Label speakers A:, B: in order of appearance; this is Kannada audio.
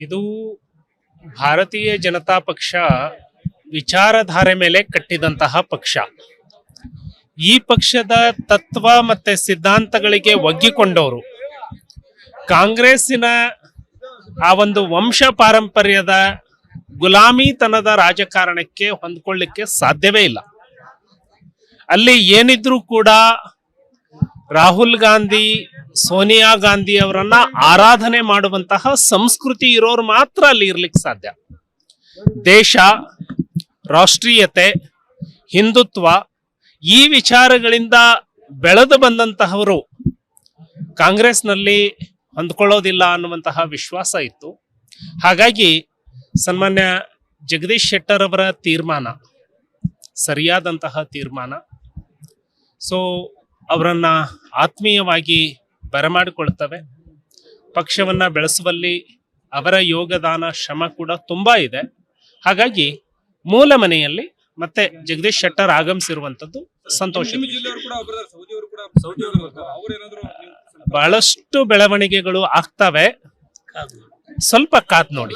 A: ಇದು ಭಾರತೀಯ ಜನತಾ ಪಕ್ಷ ವಿಚಾರಧಾರೆ ಮೇಲೆ ಕಟ್ಟಿದಂತಹ ಪಕ್ಷ. ಈ ಪಕ್ಷದ ತತ್ವ ಮತ್ತೆ ಸಿದ್ಧಾಂತಗಳಿಗೆ ಒಗ್ಗಿಕೊಂಡವರು. ಕಾಂಗ್ರೆಸ್ಸಿನ ಆ ಒಂದು ವಂಶ ಪಾರಂಪರ್ಯದ ಗುಲಾಮಿತನದ ರಾಜಕಾರಣಕ್ಕೆ ಹೊಂದ್ಕೊಳ್ಳಿಕ್ಕೆ ಸಾಧ್ಯವೇ ಇಲ್ಲ. ಅಲ್ಲಿ ಏನಿದ್ರೂ ಕೂಡ ರಾಹುಲ್ ಗಾಂಧಿ ಸೋನಿಯಾ ಗಾಂಧಿ ಅವರನ್ನ ಆರಾಧನೆ ಮಾಡುವಂತಹ ಸಂಸ್ಕೃತಿ ಇರೋರು ಮಾತ್ರ ಅಲ್ಲಿ ಇರ್ಲಿಕ್ಕೆ ಸಾಧ್ಯ. ದೇಶ, ರಾಷ್ಟ್ರೀಯತೆ, ಹಿಂದುತ್ವ ಈ ವಿಚಾರಗಳಿಂದ ಬೆಳೆದು ಬಂದಂತಹವರು ಕಾಂಗ್ರೆಸ್ನಲ್ಲಿ ಹೊಂದ್ಕೊಳ್ಳೋದಿಲ್ಲ ಅನ್ನುವಂತಹ ವಿಶ್ವಾಸ ಇತ್ತು. ಹಾಗಾಗಿ ಸನ್ಮಾನ್ಯ ಜಗದೀಶ್ ಶೆಟ್ಟರ್ ಅವರ ತೀರ್ಮಾನ, ಸರಿಯಾದಂತಹ ತೀರ್ಮಾನ. ಸೊ ಅವರನ್ನು ಆತ್ಮೀಯವಾಗಿ ಬರಮಾಡಿಕೊಳ್ತವೆ. ಪಕ್ಷವನ್ನ ಬೆಳೆಸುವಲ್ಲಿ ಅವರ ಯೋಗದಾನ ಶ್ರಮ ಕೂಡ ತುಂಬಾ ಇದೆ. ಹಾಗಾಗಿ ಮೂಲ ಮನೆಯಲ್ಲಿ ಮತ್ತೆ ಜಗದೀಶ್ ಶೆಟ್ಟರ್ ಆಗಮಿಸಿರುವಂತದ್ದು ಸಂತೋಷ. ಬಹಳಷ್ಟು ಬೆಳವಣಿಗೆಗಳು ಆಗ್ತವೆ. ಸ್ವಲ್ಪ ಕಾದ್ ನೋಡಿ.